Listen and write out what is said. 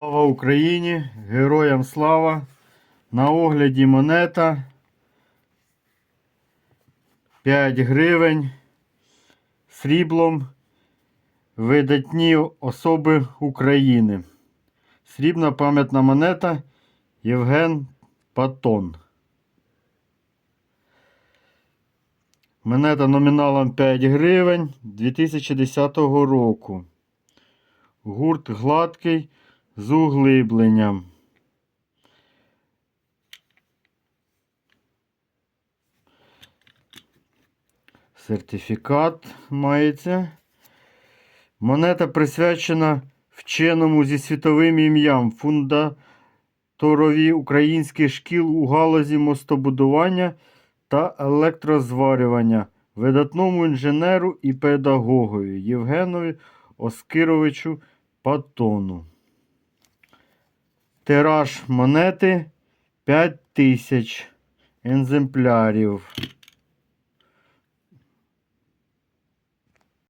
Слава Україні! Героям слава! На огляді монета 5 гривень сріблом видатні особи України. Срібна пам'ятна монета Євген Патон. Монета номіналом 5 гривень 2010 року. Гурт гладкий з углибленням. Сертифікат мається. Монета присвячена вченому зі світовим ім'ям фундаторові українських шкіл у галузі мостобудування та електрозварювання, видатному інженеру і педагогові Євгенові Оскировичу Патону. Тираж монети 5000 екземплярів.